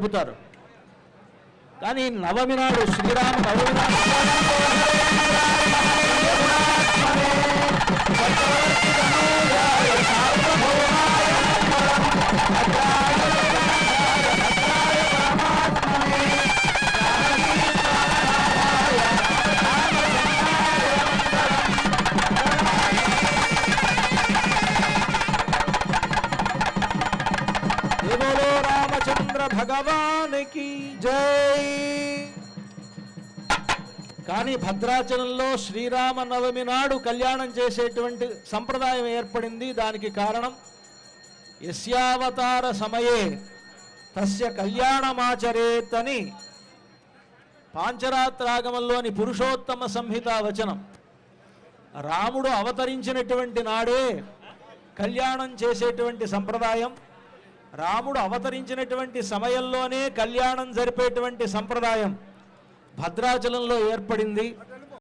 చెబుతారు. కానీ నవమి నాడు శ్రీరామ నవమి నాడు రామచంద్ర భగవానికి జై. కానీ భద్రాచలంలో శ్రీరామ నవమి నాడు కళ్యాణం చేసేటువంటి సంప్రదాయం ఏర్పడింది. దానికి కారణం యస్యావతార సమయే తస్య కళ్యాణమాచరేతని పాంచరాత్రాగమంలోని పురుషోత్తమ సంహిత వచనం. రాముడు అవతరించినటువంటి నాడే కళ్యాణం చేసేటువంటి సంప్రదాయం. రాముడు అవతరించినటువంటి సమయంలోనే కళ్యాణం జరిపేటువంటి సంప్రదాయం భద్రాచలంలో ఏర్పడింది.